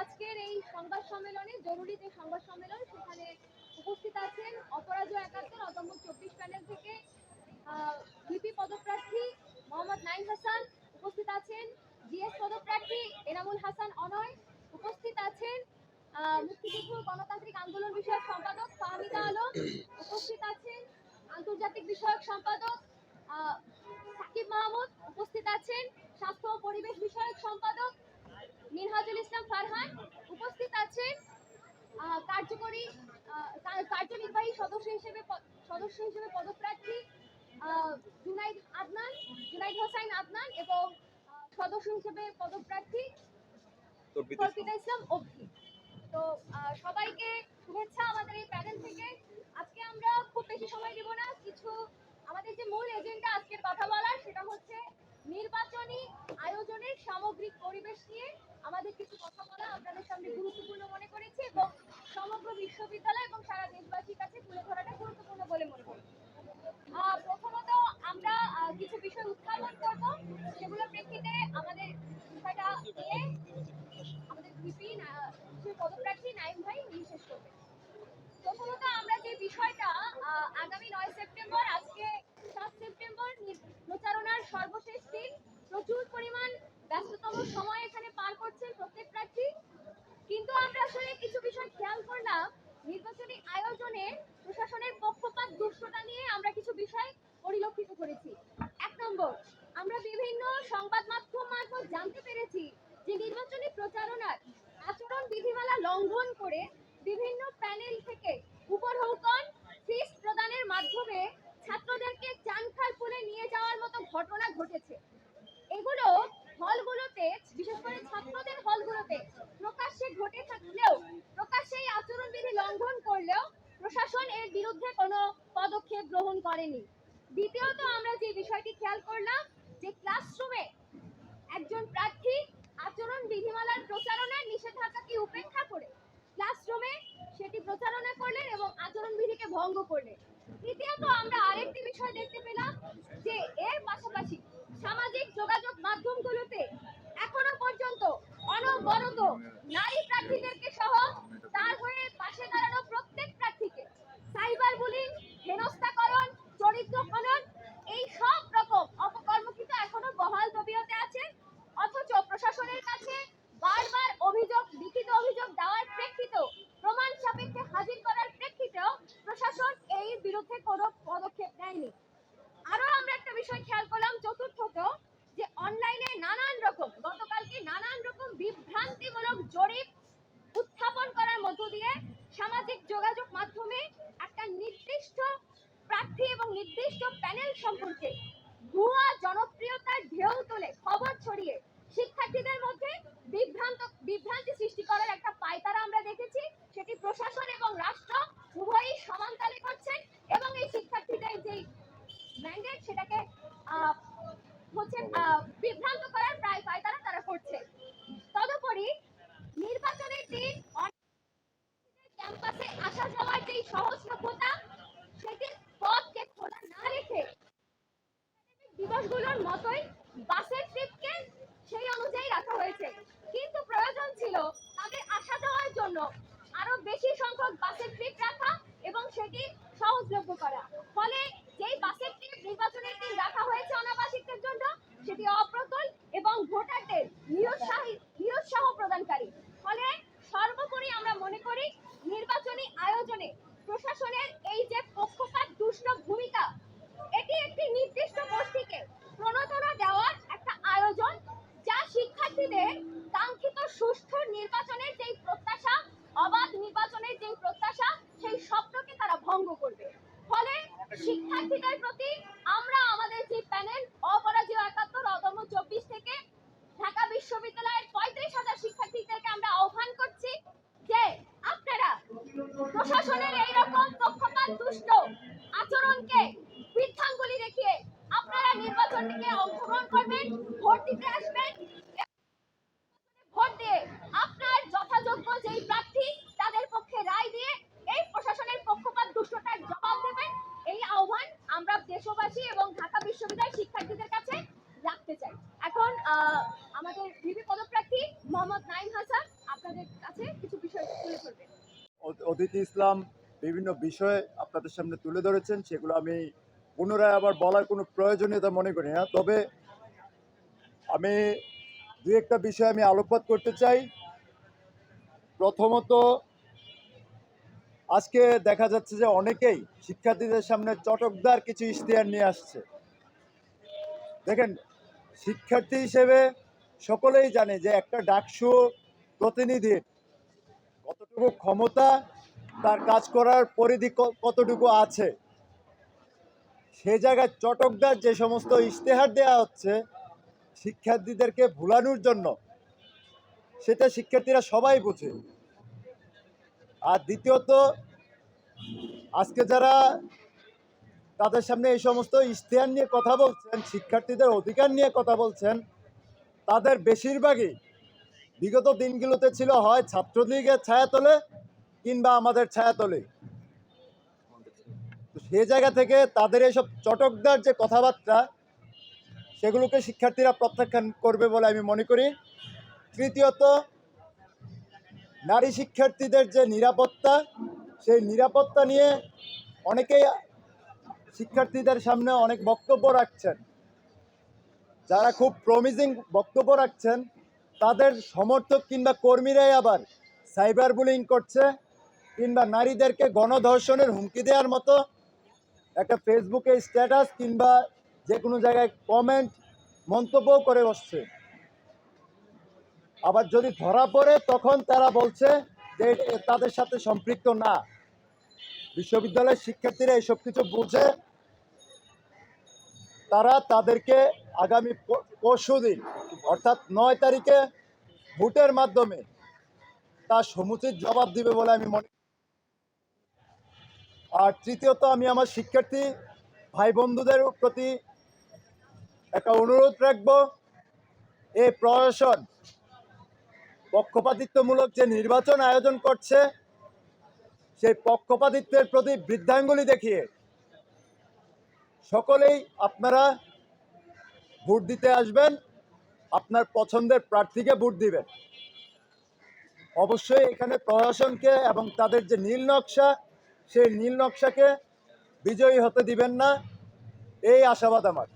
আজকের এই সংবাদ সম্মেলনে, জরুরি যে সংবাদ সম্মেলন, সেখানে উপস্থিত আছেন অপরাজয় একাত্তর, অদম্য চব্বিশ প্যানেল থেকে ভিপি পদপ্রার্থী মোহাম্মদ নাইম হাসান। উপস্থিত আছেন জিএস পদপ্রার্থী এনামুল হাসান অনয়। উপস্থিত আছেন মুক্তিযুদ্ধ গণতান্ত্রিক আন্দোলন বিষয়ক সম্পাদক ফাহমিদা আলম। উপস্থিত আছেন আন্তর্জাতিক বিষয়ক সম্পাদক সাকিব মাহমুদ। উপস্থিত আছেন স্বাস্থ্য ও পরিবেশ বিষয়ক সম্পাদক মিনহাজুল ইসলাম ফারহান উপস্থিত আছেন কার্যকরী কার্যনির্বাহী সদস্য হিসেবে সদস্য হিসেবে পদপ্রার্থী জুনাইদ আদনান জুনাইদ হোসাইন আদনান এবং সদস্য হিসেবে পদপ্রার্থী কল্পিতা ইসলাম। অভি। তো সবাইকে শুভেচ্ছা আমাদের এই প্যানেল থেকে। আজকে আমরা খুব বেশি সময় দেব না কিছু আমাদের যে মূল এজেন্ডা আজকের কথা বলার সেটা হচ্ছে নির্বাচনী আয়োজনের সামগ্রিক পরিবেশ নিয়ে আমাদের কিছু কথা বলা আপনাদের সামনে গুরুত্বপূর্ণ মনে করেছি এবং সমগ্র বিশ্ববিদ্যালয় এবং সারা দেশবাসীর কাছে তুলে ধরাটা গুরুত্বপূর্ণ বলে মনে করি আহ, প্রথমত আমরা আহ, কিছু বিষয় উত্থাপন করব সেগুলোর প্রেক্ষিতে আমাদের বিষয়টা নিয়ে আমাদের ভিপি পদপ্রার্থী নাইম ভাই নির্দেশ করবে প্রথমত আমরা যে বিষয়টা আহ, আগামী নয় সেপ্টেম্বর আজকে সাত সেপ্টেম্বর নি- প্রচারণার সর্বশেষ দিন প্রচুর পরিমাণ ব্যস্ততম সময় এখানে পার করছেন প্রত্যেক প্রার্থী কিন্তু আমরা আসলে কিছু বিষয় খেয়াল করলাম নির্বাচনী আয়োজনে প্রশাসনের পক্ষপাত দুষ্টতা নিয়ে আমরা কিছু বিষয় পরিলক্ষিত করেছি এক নম্বর আমরা বিভিন্ন সংবাদ মাধ্যম মারফত জানতে পেরেছি যে নির্বাচনী প্রচারণার আচরণ বিধিমালা লঙ্ঘন করে বিভিন্ন প্যানেল থেকে উপঢৌকন ফিস প্রদানের মাধ্যমে ছাত্রদেরকে চানখার পুলে নিয়ে যাওয়ার মতো ঘটনা ঘটেছে এগুলো হলগুলোতে বিশেষ করে ছাত্রদের হলগুলোতে প্রকাশ্যে ঘটে থাকলেও প্রকাশ্যে এই আচরণবিধি লঙ্ঘন করলেও প্রশাসন এর বিরুদ্ধে কোনো পদক্ষেপ গ্রহণ করেনি। দ্বিতীয়ত, আমরা যে বিষয়টি খেয়াল করলাম যে ক্লাসরুমে একজন প্রার্থী আচরণ বিধিমালার প্রচারণার নিষেধাজ্ঞাকে উপেক্ষা করে ক্লাসরুমে সেটি প্রচারণা করলেন এবং আচরণ ভঙ্গ করলেন। তৃতীয়ত, আমরা আরেকটি বিষয় দেখতে পেলাম যে এর পাশাপাশি সামাজিক যোগাযোগ মাধ্যমগুলোতে এখনও পর্যন্ত অনবরত নারী প্রার্থীদেরকে সহ তার হয়ে পাশে দাঁড়ানো প্রত্যেক প্রার্থীকে সাইবার বুলিং হেনস্থাকরণ চরিত্র খনন এই সব রকম অপকর্ম কিন্তু এখনও বহাল তবিয়তে আছে অথচ প্রশাসনের কাছে বারবার অভিযোগ লিখিত অভিযোগ দেওয়ার প্রেক্ষিতেও প্রমাণ সাপেক্ষে হাজির করার প্রেক্ষিতেও প্রশাসন এই বিরুদ্ধে কোনো পদক্ষেপ নেয়নি আরও আমরা একটা বিষয় খেয়াল করলাম চতুর্থত যে অনলাইনে নানান রকম গতকালকে নানান রকম বিভ্রান্তিমূলক জরিপ উত্থাপন করার মধ্য দিয়ে সামাজিক যোগাযোগ মাধ্যমে একটা নির্দিষ্ট প্রার্থী এবং নির্দিষ্ট প্যানেল সম্পর্কে ভুয়া জনপ্রিয়তার ঢেউ তোলে, খবর ছড়িয়ে। শিক্ষার্থীদের মধ্যে বিভ্রান্ত, বিভ্রান্তি সৃষ্টি করার একটা পায়তারা আমরা দেখেছি। সেটি প্রশাসন এবং রাষ্ট্র উভয়ই সমানতালে করছেন এবং এই শিক্ষার্থীদের যেই ম্যান্ডেট সেটাকে হচ্ছে বিভ্রান্ত করার প্রায় পায়তারা তারা করছে। তদুপরি নির্বাচনের দিন ক্যাম্পাসে আসা যাওয়ার যেই সহজলভ্যতা সেটির পথকে খোলা না রেখে দিবসগুলোর মতোই বাসের ট্রিপকে সেই অনুযায়ী রাখা হয়েছে। কিন্তু প্রয়োজন ছিল তাদের আসা যাওয়ার জন্য আরও বেশি সংখ্যক বাসের ট্রিপ রাখা এবং সেটি সহজলভ্য করা। ফলে যেই বাসের ট্রিপ নির্বাচনের দিন রাখা হয়েছে অনাবাসিকদের জন্য সেটি অপ্রতুল এবং ভোটারদের নিরুৎসাহী নিরুৎসাহ প্রদানকারী ফলে সর্বোপরি আমরা মনে করি নির্বাচনী আয়োজনে প্রশাসনের এই যে পক্ষপাত দুষ্ট ভূমিকা এটি একটি নির্দিষ্ট গোষ্ঠীকে প্রণোদনা দেওয়ার একটা আয়োজন যা শিক্ষার্থীদের কাঙ্ক্ষিত সুষ্ঠু নির্বাচনের যেই প্রত্যাশা অবাধ নির্বাচনের যেই প্রত্যাশা সেই স্বপ্নকে তারা ভঙ্গ করবে ফলে শিক্ষার্থীদের প্রতি আমরা আমাদের যে প্যানেল অপরাজীয় একাত্তর, অদম্য চব্বিশ থেকে ঢাকা বিশ্ববিদ্যালয়ের পঁয়ত্রিশ হাজার শিক্ষার্থীদেরকে আমরা আহ্বান করছি যে আপনারা প্রশাসনের এইরকম পক্ষপাত দুষ্ট আচরণকে বৃদ্ধাঙ্গুলি দেখিয়ে আপনারা নির্বাচনটিকে অংশগ্রহণ করবেন ভোট দিতে আসবেন ভোট দিয়ে আপনার যথাযোগ্য যেই প্রার্থী তাদের পক্ষে রায় দিয়ে এই প্রশাসনের পক্ষপাত দুষ্টতার জবাব দেবেন এই আহ্বান আমরা দেশবাসী এবং ঢাকা বিশ্ববিদ্যালয়ের শিক্ষার্থীদের কাছে রাখতে চাই এখন আহ, আমাদের ভিপি পদপ্রার্থী মোহাম্মদ নাইম হাসান আপনাদের কাছে কিছু বিষয় তুলে ধরবেন অ- অদিতি ইসলাম বিভিন্ন বিষয় আপনাদের সামনে তুলে ধরেছেন, সেগুলো আমি পুনরায় আবার বলার কোনো প্রয়োজনীয়তা মনে করি না। তবে আমি দু একটা বিষয় আমি আলোকপাত করতে চাই। প্রথমত, আজকে দেখা যাচ্ছে যে অনেকেই শিক্ষার্থীদের সামনে চটকদার কিছু ইশতেহার নিয়ে আসছে। দেখেন, শিক্ষার্থী হিসেবে সকলেই জানে যে একটা ডাকসু প্রতিনিধির কতটুকু ক্ষমতা তার কাজ করার পরিধি কতটুকু আছে? সে জায়গায় চটকদার যে সমস্ত ইশতেহার দেওয়া হচ্ছে, শিক্ষার্থীদেরকে ভুলানোর জন্য, সেটা শিক্ষার্থীরা সবাই বোঝে। আর দ্বিতীয়ত, আজকে যারা তাদের সামনে এই সমস্ত ইশতেহার নিয়ে কথা বলছেন, শিক্ষার্থীদের অধিকার নিয়ে কথা বলছেন, তাদের বেশিরভাগই বিগত দিনগুলোতে ছিল হয় ছাত্রলীগের ছায়াতলে কিংবা আমাদের ছায়াতলে। সে জায়গা থেকে তাদের এইসব চটকদার যে কথাবার্তা, সেগুলোকে শিক্ষার্থীরা প্রত্যাখ্যান করবে বলে আমি মনে করি। তৃতীয়ত, নারী শিক্ষার্থীদের যে নিরাপত্তা, সেই নিরাপত্তা নিয়ে অনেকেই শিক্ষার্থীদের সামনে অনেক বক্তব্য রাখছেন। যারা খুব প্রমিজিং বক্তব্য রাখছেন, তাদের সমর্থক কিংবা কর্মীরাই আবার সাইবার বুলিং করছে। কিংবা নারীদেরকে গণধর্ষণের হুমকি দেওয়ার মতো একটা ফেসবুকে স্ট্যাটাস কিংবা যে কোনো জায়গায় কমেন্ট মন্তব্য করে বসছে। আবার যদি ধরা পড়ে, তখন তারা বলছে যে তাদের সাথে সম্পৃক্ত না। বিশ্ববিদ্যালয়ের শিক্ষার্থীরা এসব কিছু বুঝে তারা তাদেরকে আগামী পরশু দিন, অর্থাৎ নয় তারিখে ভোটের মাধ্যমে তার সমুচিত জবাব দিবে বলে আমি মনে আর তৃতীয়ত আমি আমার শিক্ষার্থী ভাই বন্ধুদের প্রতি একটা অনুরোধ রাখব এই প্রশাসন পক্ষপাতিত্বমূলক যে নির্বাচন আয়োজন করছে, সেই পক্ষপাতিত্বের প্রতি বৃদ্ধাঙ্গুলি দেখিয়ে সকলেই আপনারা ভোট দিতে আসবেন, আপনার পছন্দের প্রার্থীকে ভোট দিবেন। অবশ্যই এখানে প্রশাসনকে এবং তাদের যে নীল নকশা সেই নীল নকশাকে বিজয়ী হতে দিবেন না এই আশাবাদ আমার।